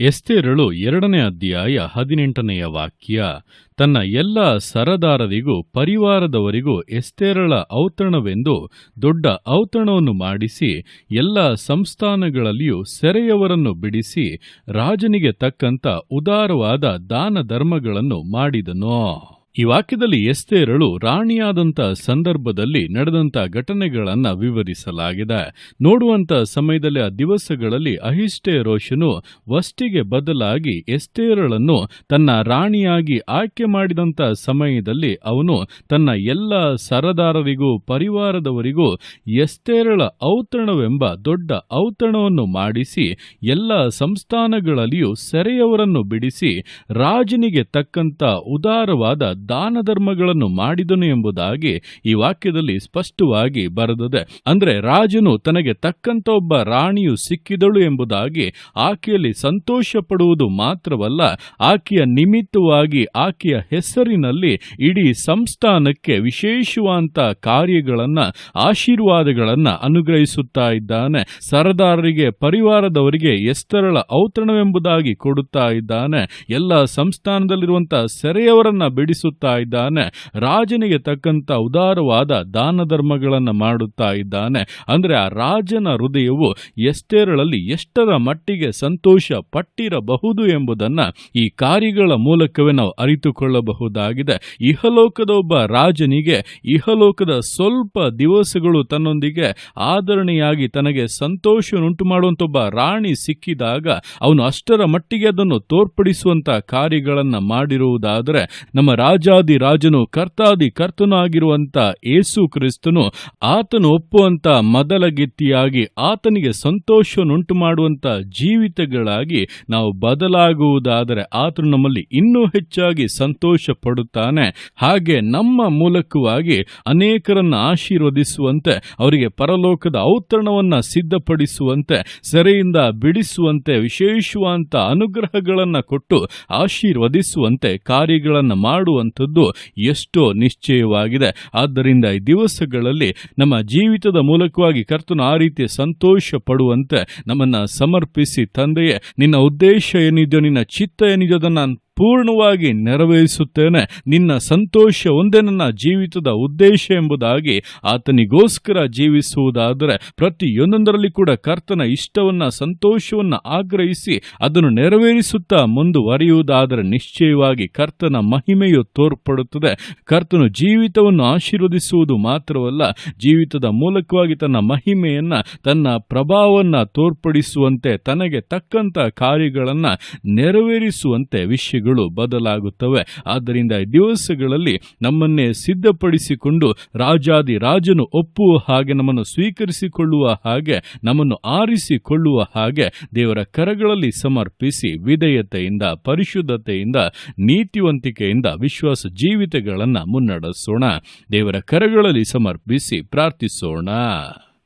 ಎಸ್ತೇರಳು ಎರಡನೇ ಅಧ್ಯಾಯ ಹದಿನೆಂಟನೆಯ ವಾಕ್ಯ, ತನ್ನ ಎಲ್ಲ ಸರದಾರರಿಗೂ ಪರಿವಾರದವರಿಗೂ ಎಸ್ತೇರಳ ಔತಣವೆಂದು ದೊಡ್ಡ ಔತಣವನ್ನು ಮಾಡಿಸಿ, ಎಲ್ಲ ಸಂಸ್ಥಾನಗಳಲ್ಲಿಯೂ ಸೆರೆಯವರನ್ನು ಬಿಡಿಸಿ, ರಾಜನಿಗೆ ತಕ್ಕಂತ ಉದಾರವಾದ ದಾನ ಧರ್ಮಗಳನ್ನು ಮಾಡಿದನು. ಈ ವಾಕ್ಯದಲ್ಲಿ ಎಸ್ತೇರಳು ರಾಣಿಯಾದಂಥ ಸಂದರ್ಭದಲ್ಲಿ ನಡೆದಂಥ ಘಟನೆಗಳನ್ನ ವಿವರಿಸಲಾಗಿದೆ. ನೋಡುವಂತ ಸಮಯದಲ್ಲಿ ಆ ದಿವಸಗಳಲ್ಲಿ ಅಹಿಷ್ಟೆ ರೋಷನು ವಷ್ಟಿಗೆ ಬದಲಾಗಿ ಎಸ್ತೇರಳನ್ನು ತನ್ನ ರಾಣಿಯಾಗಿ ಆಯ್ಕೆ ಮಾಡಿದಂಥ ಸಮಯದಲ್ಲಿ ಅವನು ತನ್ನ ಎಲ್ಲ ಸರದಾರರಿಗೂ ಪರಿವಾರದವರಿಗೂ ಎಸ್ತೇರಳ ಔತಣವೆಂಬ ದೊಡ್ಡ ಔತಣವನ್ನು ಮಾಡಿಸಿ ಎಲ್ಲ ಸಂಸ್ಥಾನಗಳಲ್ಲಿಯೂ ಸೆರೆಯವರನ್ನು ಬಿಡಿಸಿ ರಾಜನಿಗೆ ತಕ್ಕಂತ ಉದಾರವಾದ ದಾನ ಧರ್ಮಗಳನ್ನು ಮಾಡಿದನು ಎಂಬುದಾಗಿ ಈ ವಾಕ್ಯದಲ್ಲಿ ಸ್ಪಷ್ಟವಾಗಿ ಬರೆದಿದೆ. ಅಂದ್ರೆ ರಾಜನು ತನಗೆ ತಕ್ಕಂತ ಒಬ್ಬ ರಾಣಿಯು ಸಿಕ್ಕಿದಳು ಎಂಬುದಾಗಿ ಆಕೆಯಲ್ಲಿ ಸಂತೋಷ ಪಡುವುದು ಮಾತ್ರವಲ್ಲ, ಆಕೆಯ ನಿಮಿತ್ತವಾಗಿ ಆಕೆಯ ಹೆಸರಿನಲ್ಲಿ ಇಡೀ ಸಂಸ್ಥಾನಕ್ಕೆ ವಿಶೇಷವಾದಂತ ಕಾರ್ಯಗಳನ್ನ, ಆಶೀರ್ವಾದಗಳನ್ನ ಅನುಗ್ರಹಿಸುತ್ತಾ ಇದ್ದಾನೆ. ಸರದಾರರಿಗೆ, ಪರಿವಾರದವರಿಗೆ ಎಸ್ತರಳ ಔತಣವೆಂಬುದಾಗಿ ಕೊಡುತ್ತಾ ಇದ್ದಾನೆ. ಎಲ್ಲ ಸಂಸ್ಥಾನದಲ್ಲಿರುವಂತಹ ಸೆರೆಯವರನ್ನ ಬಿಡಿಸುತ್ತಾ ಇದ್ದಾನೆ. ರಾಜನಿಗೆ ತಕ್ಕಂತ ಉದಾರವಾದ ದಾನ ಧರ್ಮಗಳನ್ನು ಮಾಡುತ್ತಾ ಇದ್ದಾನೆ. ಅಂದರೆ ಆ ರಾಜನ ಹೃದಯವು ಎಷ್ಟೇರಳಲ್ಲಿ ಎಷ್ಟರ ಮಟ್ಟಿಗೆ ಸಂತೋಷ ಪಟ್ಟಿರಬಹುದು ಎಂಬುದನ್ನು ಈ ಕಾರ್ಯಗಳ ಮೂಲಕವೇ ನಾವು ಅರಿತುಕೊಳ್ಳಬಹುದಾಗಿದೆ. ಇಹಲೋಕದ ಒಬ್ಬ ರಾಜನಿಗೆ ಇಹಲೋಕದ ಸ್ವಲ್ಪ ದಿವಸಗಳು ತನ್ನೊಂದಿಗೆ ಆಧರಣೆಯಾಗಿ ತನಗೆ ಸಂತೋಷವನ್ನುಂಟು ಮಾಡುವಂತ ಒಬ್ಬ ರಾಣಿ ಸಿಕ್ಕಿದಾಗ ಅವನು ಅಷ್ಟರ ಮಟ್ಟಿಗೆ ಅದನ್ನು ತೋರ್ಪಡಿಸುವಂತ ಕಾರ್ಯಗಳನ್ನು ಮಾಡಿರುವುದಾದರೆ ನಮ್ಮ ರಾಜಾದಿ ರಾಜನು ಕರ್ತಾದಿ ಕರ್ತನಾಗಿರುವಂತ ಏಸು ಕ್ರಿಸ್ತನು ಆತನು ಒಪ್ಪುವಂತ ಮೊದಲ ಗಿತ್ತಿಯಾಗಿ ಆತನಿಗೆ ಸಂತೋಷವನ್ನುಂಟು ಮಾಡುವಂತ ಜೀವಿತಗಳಾಗಿ ನಾವು ಬದಲಾಗುವುದಾದರೆ ಆತನು ನಮ್ಮಲ್ಲಿ ಇನ್ನೂ ಹೆಚ್ಚಾಗಿ ಸಂತೋಷ ಪಡುತ್ತಾನೆ. ಹಾಗೆ ನಮ್ಮ ಮೂಲಕವಾಗಿ ಅನೇಕರನ್ನು ಆಶೀರ್ವದಿಸುವಂತೆ, ಅವರಿಗೆ ಪರಲೋಕದ ಔತರಣವನ್ನ ಸಿದ್ಧಪಡಿಸುವಂತೆ, ಸೆರೆಯಿಂದ ಬಿಡಿಸುವಂತೆ ವಿಶೇಷವಾದಂಥ ಅನುಗ್ರಹಗಳನ್ನ ಕೊಟ್ಟು ಆಶೀರ್ವದಿಸುವಂತೆ ಕಾರ್ಯಗಳನ್ನು ಮಾಡುವಂಥದ್ದು ಎಷ್ಟೋ ನಿಶ್ಚಯವಾಗಿದೆ. ಆದ್ದರಿಂದ ಈ ದಿವಸಗಳಲ್ಲಿ ನಮ್ಮ ಜೀವಿತದ ಮೂಲಕವಾಗಿ ಕರ್ತನು ಆ ರೀತಿ ಸಂತೋಷ ಪಡುವಂತೆ ನಮ್ಮನ್ನು ಸಮರ್ಪಿಸಿ ತಂದೆಯೇ, ನಿನ್ನ ಉದ್ದೇಶ ಏನಿದೆಯೋ, ನಿನ್ನ ಚಿತ್ತ ಏನಿದೆಯೋ ಅದನ್ನು ನಾನು ಪೂರ್ಣವಾಗಿ ನೆರವೇರಿಸುತ್ತೇನೆ. ನಿನ್ನ ಸಂತೋಷ ಒಂದೇ ನನ್ನ ಜೀವಿತದ ಉದ್ದೇಶ ಎಂಬುದಾಗಿ ಆತನಿಗೋಸ್ಕರ ಜೀವಿಸುವುದಾದರೆ ಪ್ರತಿಯೊಂದೊಂದರಲ್ಲಿ ಕೂಡ ಕರ್ತನ ಇಷ್ಟವನ್ನ, ಸಂತೋಷವನ್ನ ಆಗ್ರಹಿಸಿ ಅದನ್ನು ನೆರವೇರಿಸುತ್ತಾ ಮುಂದುವರಿಯುವುದಾದರೆ ನಿಶ್ಚಯವಾಗಿ ಕರ್ತನ ಮಹಿಮೆಯು ತೋರ್ಪಡುತ್ತದೆ. ಕರ್ತನು ಜೀವಿತವನ್ನು ಆಶೀರ್ವದಿಸುವುದು ಮಾತ್ರವಲ್ಲ, ಜೀವಿತದ ಮೂಲಕವಾಗಿ ತನ್ನ ಮಹಿಮೆಯನ್ನ, ತನ್ನ ಪ್ರಭಾವವನ್ನ ತೋರ್ಪಡಿಸುವಂತೆ, ತನಗೆ ತಕ್ಕಂತ ಕಾರ್ಯಗಳನ್ನ ನೆರವೇರಿಸುವಂತೆ ವಿಷಯಗಳು ಬದಲಾಗುತ್ತವೆ. ಆದ್ದರಿಂದ ದಿವಸಗಳಲ್ಲಿ ನಮ್ಮನ್ನೇ ಸಿದ್ಧಪಡಿಸಿಕೊಂಡು ರಾಜಾದಿ ರಾಜನು ಒಪ್ಪುವ ಹಾಗೆ ನಮ್ಮನ್ನು ಸ್ವೀಕರಿಸಿಕೊಳ್ಳುವ ಹಾಗೆ, ನಮ್ಮನ್ನು ಆರಿಸಿಕೊಳ್ಳುವ ಹಾಗೆ ದೇವರ ಕರಗಳಲ್ಲಿ ಸಮರ್ಪಿಸಿ ವಿಧೇಯತೆಯಿಂದ, ಪರಿಶುದ್ಧತೆಯಿಂದ, ನೀತಿವಂತಿಕೆಯಿಂದ ವಿಶ್ವಾಸ ಜೀವಿತಗಳನ್ನು ಮುನ್ನಡೆಸೋಣ. ದೇವರ ಕರಗಳಲ್ಲಿ ಸಮರ್ಪಿಸಿ ಪ್ರಾರ್ಥಿಸೋಣ.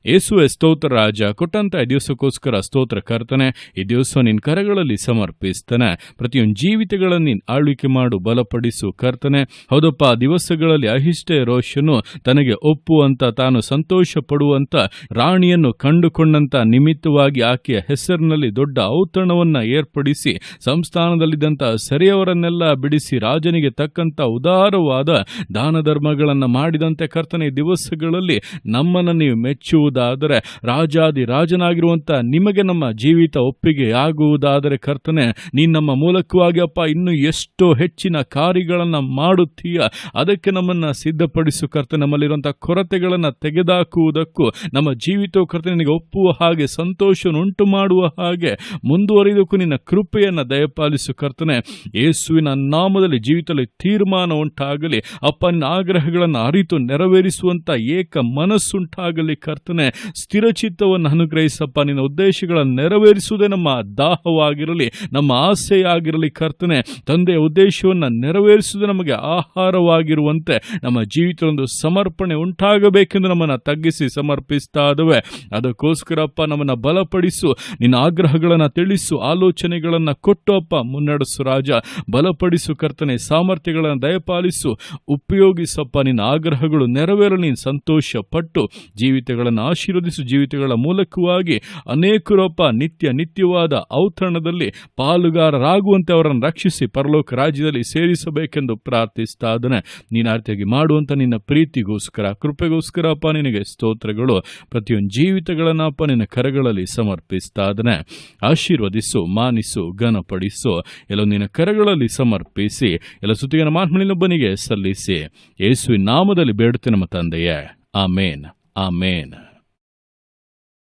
ಯೇಸುವೆ ಸ್ತೋತ್ರ ರಾಜ, ಕೊಟ್ಟಂತ ದಿವಸಕ್ಕೋಸ್ಕರ ಸ್ತೋತ್ರ ಕರ್ತನೆ, ಈ ದಿವಸ ನಿನ್ನ ಕರಗಳಲ್ಲಿ ಸಮರ್ಪಿಸ್ತಾನೆ. ಪ್ರತಿಯೊಂದು ಜೀವಿತಗಳನ್ನು ನೀನು ಆಳ್ವಿಕೆ ಮಾಡು, ಬಲಪಡಿಸು ಕರ್ತನೆ. ಹೌದಪ್ಪ ದಿವಸಗಳಲ್ಲಿ ಅಹಿಷ್ಟೇ ರೋಷನು ತನಗೆ ಒಪ್ಪುವಂತ, ತಾನು ಸಂತೋಷ ಪಡುವಂತ ರಾಣಿಯನ್ನು ಕಂಡುಕೊಂಡಂತ ನಿಮಿತ್ತವಾಗಿ ಆಕೆಯ ಹೆಸರಿನಲ್ಲಿ ದೊಡ್ಡ ಔತಣವನ್ನ ಏರ್ಪಡಿಸಿ ಸಂಸ್ಥಾನದಲ್ಲಿದ್ದಂಥ ಸರಿಯವರನ್ನೆಲ್ಲ ಬಿಡಿಸಿ, ರಾಜನಿಗೆ ತಕ್ಕಂತ ಉದಾರವಾದ ದಾನ ಧರ್ಮಗಳನ್ನು ಮಾಡಿದಂತೆ ಕರ್ತನೆ ದಿವಸಗಳಲ್ಲಿ ನಮ್ಮನ್ನು ನೀವು ಮೆಚ್ಚುವುದು. ಆಗುವುದಾದರೆ ರಾಜಾದಿ ರಾಜನಾಗಿರುವಂತ ನಿಮಗೆ ನಮ್ಮ ಜೀವಿತ ಒಪ್ಪಿಗೆ ಆಗುವುದಾದರೆ ಕರ್ತನೆ, ನೀನು ನಮ್ಮ ಮೂಲಕವಾಗಿ ಅಪ್ಪ, ಇನ್ನು ಎಷ್ಟೋ ಹೆಚ್ಚಿನ ಕಾರ್ಯಗಳನ್ನು ಮಾಡುತ್ತೀಯ. ಅದಕ್ಕೆ ನಮ್ಮನ್ನ ಸಿದ್ಧಪಡಿಸು ಕರ್ತನೆ, ನಮ್ಮಲ್ಲಿರುವಂಥ ಕೊರತೆಗಳನ್ನು ತೆಗೆದಾಕುವುದಕ್ಕೂ, ನಮ್ಮ ಜೀವಿತ ಕರ್ತನೆ ನಿನಗೆ ಒಪ್ಪುವ ಹಾಗೆ ಸಂತೋಷವನ್ನು ಉಂಟು ಮಾಡುವ ಹಾಗೆ ಮುಂದುವರಿದಕ್ಕೂ ನಿನ್ನ ಕೃಪೆಯನ್ನು ದಯಪಾಲಿಸು ಕರ್ತನೆ. ಯೇಸುವಿನ ನಾಮದಲ್ಲಿ ಜೀವಿತದಲ್ಲಿ ತೀರ್ಮಾನ ಉಂಟಾಗಲಿ, ಅಪ್ಪನ ಆಗ್ರಹಗಳನ್ನು ಅರಿತು ನೆರವೇರಿಸುವಂತ ಏಕ ಮನಸ್ಸುಂಟಾಗಲಿ ಕರ್ತನೆ. ಸ್ಥಿರಚಿತ್ತವನ್ನು ಅನುಗ್ರಹಿಸಪ್ಪ. ನಿನ್ನ ಉದ್ದೇಶಗಳನ್ನು ನೆರವೇರಿಸುವುದೇ ನಮ್ಮ ದಾಹವಾಗಿರಲಿ, ನಮ್ಮ ಆಸೆಯಾಗಿರಲಿ ಕರ್ತನೆ. ತಂದೆಯ ಉದ್ದೇಶವನ್ನು ನೆರವೇರಿಸುವುದು ನಮಗೆ ಆಹಾರವಾಗಿರುವಂತೆ ನಮ್ಮ ಜೀವಿತದೊಂದು ಸಮರ್ಪಣೆ ಉಂಟಾಗಬೇಕೆಂದು ನಮ್ಮನ್ನು ತಗ್ಗಿಸಿ ಸಮರ್ಪಿಸ್ತಾ ಇದ್ದವೆ. ಅದಕ್ಕೋಸ್ಕರಪ್ಪ ನಮ್ಮನ್ನು ಬಲಪಡಿಸು, ನಿನ್ನ ಆಗ್ರಹಗಳನ್ನು ತಿಳಿಸು, ಆಲೋಚನೆಗಳನ್ನು ಕೊಟ್ಟು ಅಪ್ಪ, ಮುನ್ನಡೆಸು ರಾಜ. ಬಲಪಡಿಸು ಕರ್ತನೆ, ಸಾಮರ್ಥ್ಯಗಳನ್ನು ದಯಪಾಲಿಸು. ಉಪಯೋಗಿಸಪ್ಪ ನಿನ್ನ ಆಗ್ರಹಗಳು ನೆರವೇರಲಿ, ನೀನು ಸಂತೋಷ ಪಟ್ಟು ಜೀವಿತಗಳನ್ನು ಆಶೀರ್ವದಿಸು ಜೀವಿತಗಳ ಮೂಲಕವಾಗಿ ಅನೇಕರೊಪ್ಪ ನಿತ್ಯ ನಿತ್ಯವಾದ ಔತಣದಲ್ಲಿ ಪಾಲುಗಾರರಾಗುವಂತೆ ಅವರನ್ನು ರಕ್ಷಿಸಿ ಪರಲೋಕ ರಾಜ್ಯದಲ್ಲಿ ಸೇರಿಸಬೇಕೆಂದು ಪ್ರಾರ್ಥಿಸ್ತಾ ಇದ್ದಾನೆ ನೀನು ಆರ್ತಿಯಾಗಿ ಮಾಡುವಂಥ ನಿನ್ನ ಪ್ರೀತಿಗೋಸ್ಕರ ಕೃಪೆಗೋಸ್ಕರ ಅಪ್ಪ ನಿನಗೆ ಸ್ತೋತ್ರಗಳು. ಪ್ರತಿಯೊಂದು ಜೀವಿತಗಳನ್ನು ಅಪ್ಪ ನಿನ್ನ ಕರಗಳಲ್ಲಿ ಸಮರ್ಪಿಸ್ತಾ ಇದ್ದಾನೆ ಆಶೀರ್ವದಿಸು, ಮಾನಿಸು, ಘನಪಡಿಸು. ಎಲ್ಲ ನಿನ್ನ ಕರಗಳಲ್ಲಿ ಸಮರ್ಪಿಸಿ, ಎಲ್ಲ ಸುತ್ತಿಗೆ ಮಾತ್ಮನಿನೊಬ್ಬನಿಗೆ ಸಲ್ಲಿಸಿ. ಯೇಸುವಿನ ನಾಮದಲ್ಲಿ ಬೇಡುತ್ತೆ ನಮ್ಮ ತಂದೆಯೇ. ಆಮೇನ್. ಆಮೇನ್.